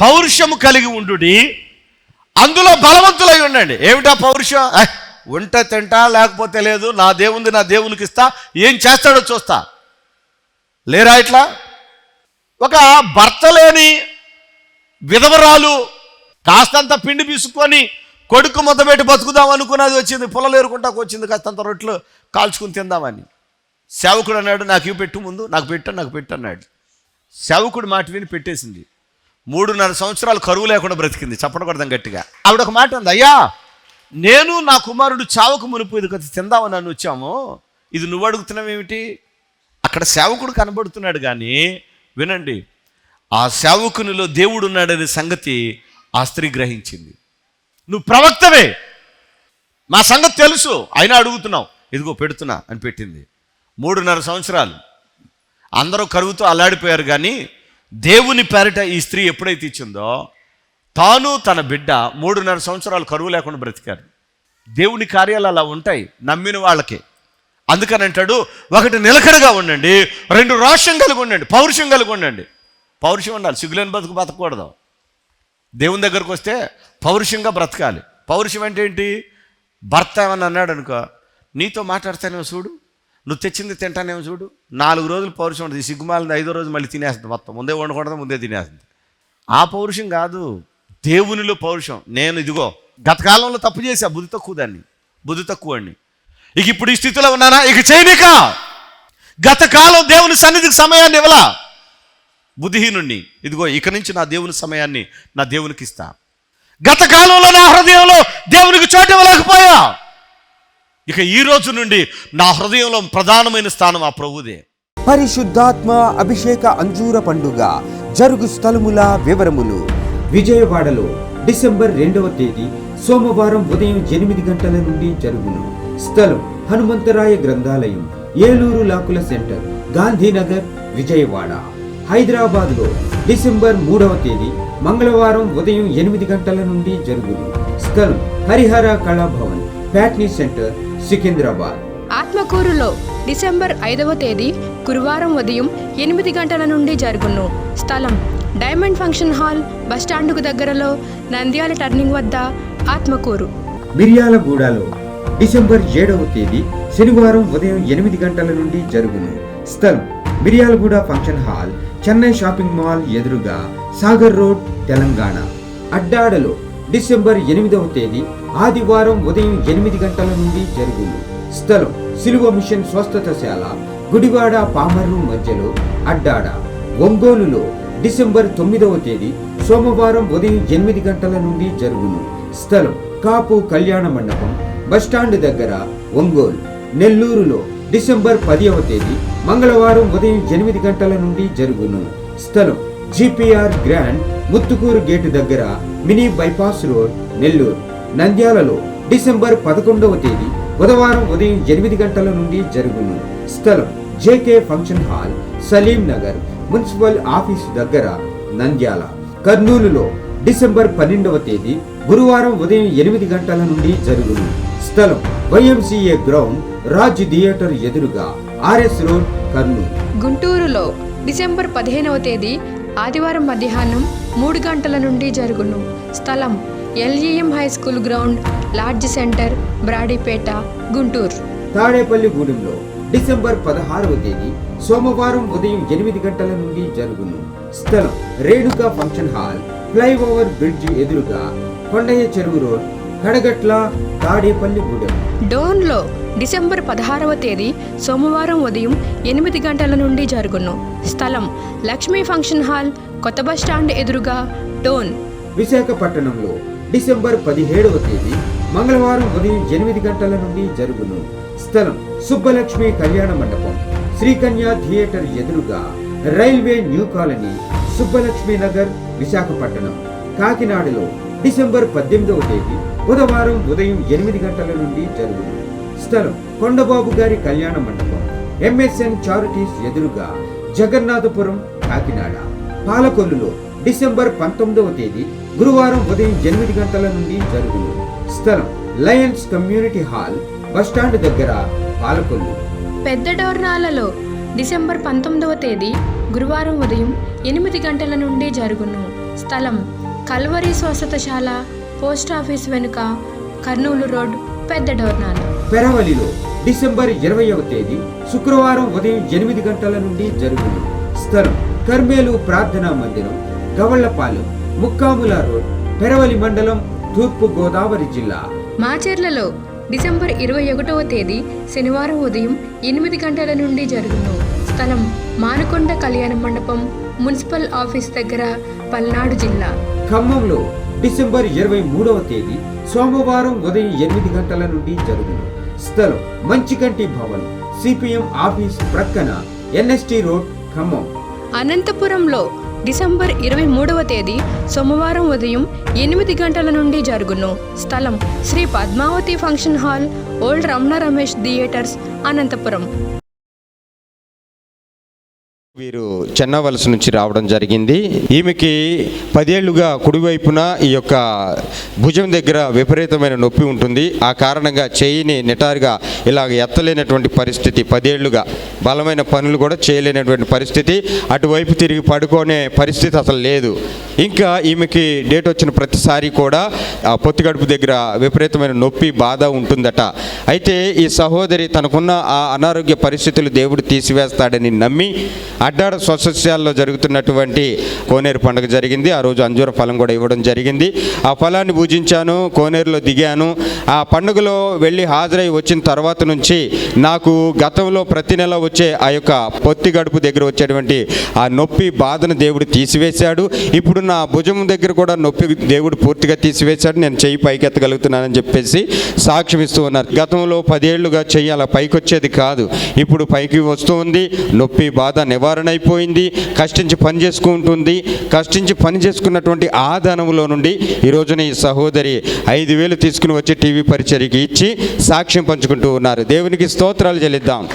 పౌరుషము కలిగి ఉండు అందులో బలవంతులై ఉండండి. ఏమిటా పౌరుషం? ఉంట తింటా లేకపోతే లేదు నా దేవుంది నా దేవునికి ఇస్తా ఏం చేస్తాడో చూస్తా. లేరా ఇట్లా? ఒక భర్త లేని విధవరాలు కాస్తంత పిండి పీసుకొని కొడుకు మొదబెట్టి బతుకుదాం అనుకున్నది వచ్చింది పొలలేరుకుంటాకు వచ్చింది కాస్తంత రొట్లు కాల్చుకుని తిందామని. సేవకుడు అన్నాడు నాకు ఇవి పెట్టు ముందు నాకు పెట్టు నాకు పెట్టు అన్నాడు. సేవకుడు మాట విని పెట్టేసింది. మూడున్నర సంవత్సరాలు కరువు లేకుండా బ్రతికింది. చప్పడకూడదాం గట్టిగా. ఆవిడ ఒక మాట ఉంది అయ్యా నేను నా కుమారుడు చావకు మునిపు ఇది కదా తిందామని నన్ను వచ్చాము. ఇది నువ్వు అడుగుతున్నావు ఏమిటి? అక్కడ సేవకుడు కనబడుతున్నాడు కానీ వినండి. ఆ సేవకునిలో దేవుడు ఉన్నాడనే సంగతి ఆ స్త్రీ గ్రహించింది. నువ్వు ప్రవక్తవే. మా సంగతి తెలుసు. అయినా అడుగుతున్నావు. ఇదిగో పెడుతున్నా అని పెట్టింది. మూడున్నర సంవత్సరాలు. అందరూ కరువుతో అల్లాడిపోయారు కానీ దేవుని పేరిట ఈ స్త్రీ ఎప్పుడైతే ఇచ్చిందో తాను తన బిడ్డ మూడున్నర సంవత్సరాలు కరువు లేకుండా బ్రతికారు. దేవుని కార్యాలు అలా ఉంటాయి నమ్మిన వాళ్ళకి. అందుకని అంటాడు ఒకటి నిలకడగా ఉండండి రెండు రోషం కలిగి ఉండండి పౌరుషం కలిగి ఉండండి. పౌరుషం ఉండాలి సిగ్గులేని బతుకు బతకూడదు. దేవుని దగ్గరకు వస్తే పౌరుషంగా బ్రతకాలి. పౌరుషం అంటే ఏంటి? భర్త ఏమన్నా అన్నాడు అనుకో నీతో మాట్లాడతానేమో చూడు నువ్వు తెచ్చింది తింటానేమో చూడు. నాలుగు రోజులు పౌరుషం ఉంటుంది. ఈ సిగ్గుమాలింది ఐదో రోజు మళ్ళీ తినేస్తుంది మొత్తం. ముందే వండకూడదు ముందే తినేస్తుంది. ఆ పౌరుషం కాదు దేవునిలో పౌరుషం. నేను ఇదిగో గతకాలంలో తప్పు చేశా బుద్ధి తక్కువ దాన్ని. బుద్ధి తక్కువ అండి ఇక ఇప్పుడు ఈ స్థితిలో ఉన్నానా? ఇక చేయనిక! గతకాలం దేవుని సన్నిధికి సమయాన్ని ఇవ్వలా. బుద్ధిహీనుణ్ణి. ఇదిగో ఇక నుంచి నా దేవుని సమయాన్ని నా దేవునికి ఇస్తా. గత కాలంలో నా హృదయంలో దేవునికి చోటు ఇవ్వలేకపోయా. ఇక ఈ రోజు నుండి నా హృదయంలో ప్రధానమైన స్థానం ఆ ప్రభుదే. పరిశుద్ధాత్మ అభిషేక అంజూర పండుగ జరుగు స్థలముల వివరములు. విజయవాడలో డిసెంబర్ రెండవ తేదీ సోమవారం ఉదయం ఎనిమిది గంటల నుండి జరుగును. స్థలం హనుమంతరాయ గ్రంథాలయం ఏలూరు లాకుల సెంటర్ గాంధీనగర్ విజయవాడ. హైదరాబాద్లో డిసెంబర్ మూడవ తేదీ మంగళవారం ఉదయం ఎనిమిది గంటల నుండి జరుగును. స్థలం హరిహర కళాభవన్ ప్యాట్నీ సెంటర్ సికింద్రాబాద్. ఆత్మకూరులో డిసెంబర్ ఐదవ తేదీ గురువారం ఉదయం ఎనిమిది గంటల నుండి జరుగును. స్థలం డైమండ్ ఫంక్షన్ హాల్ బస్టాండుకు దగ్గరలో నంద్యాల టర్నింగ్ వద్ద ఆత్మకూరు. మిర్యాలగూడలో డిసెంబర్ ఏడవ తేదీ శనివారం ఉదయం ఎనిమిది గంటల నుండి జరుగును. స్థలం Miryalaguda function hall Chennai shopping mall ఎదురుగా సాగర్ రోడ్ తెలంగాణ. అడ్డాడలో డిసెంబర్ ఎనిమిదవ తేదీ ఆదివారం ఉదయం ఎనిమిది గంటల నుండి జరుగును. స్థలం సిలువ మిషన్ స్వస్థతశాల గుడివాడ పామర్రు మధ్యలో అడ్డాడ. ఒంగోలులో డిసెంబర్ తొమ్మిదవ తేదీ సోమవారం ఉదయం ఎనిమిది గంటల నుండి జరుగును. స్థలం కాపు కళ్యాణ మండపం బస్టాండ్ దగ్గర ఒంగోలు. నెల్లూరులో డిసెంబర్ పదివ తేదీ మంగళవారం ఉదయం ఎనిమిది గంటల నుండి జరుగును. స్థలం జిపిఆర్ గ్రాండ్ ముత్తుకూరు గేటు దగ్గర మినీ బైపాస్ రోడ్ నెల్లూరు. నంద్యాలలో డిసెంబర్ పదకొండవ తేదీ బుధవారం ఉదయం ఎనిమిది గంటల నుండి జరుగును. స్థలం JK function hall Saleem Nagar municipal office దగ్గర నంద్యాల. కర్నూలులో డిసెంబర్ పన్నెండవ తేదీ గురువారం ఉదయం ఎనిమిది గంటల నుండి జరుగును. స్థలం వైఎంసీఏ గ్రౌండ్ రాజ్ థియేటర్ ఎదురుగా ఆర్ఎస్ రోడ్ కర్నూలు. గుంటూరులో డిసెంబర్ పదిహేనవ తేదీ ఆదివారం మధ్యాహ్నం మూడు గంటల నుండి జరుగును. స్థలం LEM high school ground lodge centre Brodipet Guntur. తాడేపల్లిగూడెంలో December పదహారవ తేదీ సోమవారం ఉదయం ఎనిమిది గంటల నుండి జరుగును. స్థలం Renuka function hall flyover bridge ఎదురుగా కొండయ్య చెరువు రోడ్ కడగట్ల తాడేపల్లిగూడెం డోన్లో డిసెంబర్ పదహారవ తేదీ సోమవారం ఉదయం ఎనిమిది గంటల నుండి జరుగును. స్థలం లక్ష్మీ ఫంక్షన్ హాల్ కొత్త బస్ స్టాండ్ ఎదురుగా టోన్. విశాఖపట్టణంలో డిసెంబర్ పదిహేడవ తేదీ మంగళవారం ఉదయం ఎనిమిది గంటల నుండి జరుగును. స్థలం సుబ్బలక్ష్మి కళ్యాణ మండపం. శ్రీకన్య థియేటర్ ఎదురుగా railway new colony Subbalakshmi Nagar Visakhapatnam. కాకినాడలో డిసెంబర్ పద్దెనిమిదవ తేదీ బుధవారం ఉదయం ఎనిమిది గంటల నుండి జరుగును. స్థలం కొండబాబు గారి కళ్యాణ మండపం. ఎంఎస్ఎన్ చారిటీస్ ఎదురుగా జగన్నాథపురం కాకినాడ. పాలకొల్లులో డిసెంబర్ పంతొమ్మిదవ తేదీ గురువారం ఉదయం ఎనిమిది గంటల నుండి జరుగును. స్థలం లయన్స్ కమ్యూనిటీ హాల్ బస్టాండ్ దగ్గర పాలకొల్లు. పెద్ద డోర్నాలలో డిసెంబర్ పంతొమ్మిదవ తేదీ గురువారం ఉదయం ఎనిమిది గంటల నుండి జరుగును. స్థలం కల్వరి స్వస్థతశాల పోస్ట్ ఆఫీస్ వెనుక కర్నూలు రోడ్ పెద్ద డోర్నాలు. పెరవలిలో డిసెంబర్ ఇరవైవ తేదీ శుక్రవారం ఉదయం ఎనిమిది గంటల నుండి జరుగును. స్థలం కర్మేలు ప్రార్థనా మందిరం గవళ్ళపాలెం ముక్కాముల రోడ్ పెరవలి మండలం తూర్పు గోదావరి జిల్లా. మాచర్లలో డిసెంబర్ ఇరవై ఒకటవ తేదీ శనివారం ఉదయం ఎనిమిది గంటల నుండి జరుగును. స్థలం మానకొండ కళ్యాణ మండపం మున్సిపల్ ఆఫీస్ దగ్గర పల్నాడు జిల్లా. ఖమ్మంలో డిసెంబర్ ఇరవై మూడవ తేదీ సోమవారం ఉదయం ఎనిమిది గంటల నుండి జరుగును. స్థలం మంచికంటి భవన్ సిపిఎం ఆఫీస్ ప్రక్కన ఎన్ఎస్టి రోడ్ ఖమ్మం. అనంతపురంలో డిసెంబర్ ఇరవై మూడవ తేదీ సోమవారం ఉదయం ఎనిమిది గంటల నుండి జరుగును. స్థలం Shri Padmavati function hall old Ramana Ramesh theatres Anantapuram. వీరు చెన్నవలస నుంచి రావడం జరిగింది. ఈమెకి పదేళ్ళుగా కుడివైపున ఈ యొక్క భుజం దగ్గర విపరీతమైన నొప్పి ఉంటుంది. ఆ కారణంగా చేయిని నిటారుగా ఇలాగ ఎత్తలేనటువంటి పరిస్థితి పదేళ్ళుగా. బలమైన పనులు కూడా చేయలేనటువంటి పరిస్థితి. అటువైపు తిరిగి పడుకునే పరిస్థితి అసలు లేదు. ఇంకా ఈమెకి డేట్ వచ్చిన ప్రతిసారి కూడా ఆ పొత్తిగడుపు దగ్గర విపరీతమైన నొప్పి బాధ ఉంటుందట. అయితే ఈ సహోదరి తనకున్న ఆ అనారోగ్య పరిస్థితులు దేవుడు తీసివేస్తాడని నమ్మి అడ్డాడ స్వసస్యాల్లో జరుగుతున్నటువంటి కోనేరు పండుగ జరిగింది. ఆ రోజు అంజూర ఫలం కూడా ఇవ్వడం జరిగింది. ఆ ఫలాన్ని పూజించాను కోనేరులో దిగాను. ఆ పండుగలో వెళ్ళి హాజరై వచ్చిన తర్వాత నుంచి నాకు గతంలో ప్రతి నెల వచ్చే ఆ యొక్క పొత్తి గడుపు దగ్గర వచ్చేటువంటి ఆ నొప్పి బాధను దేవుడు తీసివేశాడు. ఇప్పుడు నా భుజం దగ్గర కూడా నొప్పి దేవుడు పూర్తిగా తీసివేశాడు. నేను చెయ్యి పైకెత్తగలుగుతున్నానని చెప్పేసి సాక్ష్యం ఇస్తూ ఉన్నారు. గతంలో పదేళ్ళుగా చెయ్యి అలా పైకి వచ్చేది కాదు. ఇప్పుడు పైకి వస్తూ ఉంది. నొప్పి బాధ నివారణ అయిపోయింది. కష్టించి పని చేసుకుంటుంది. కష్టించి పని చేసుకున్నటువంటి ఆ ధనంలో నుండి ఈ రోజున ఈ సహోదరి ఐదు వేలు తీసుకుని వచ్చి టీవీ పరిచర్కి ఇచ్చి సాక్ష్యం పంచుకుంటూ ఉన్నారు. దేవునికి స్తోత్రాలు చెల్లిద్దాం.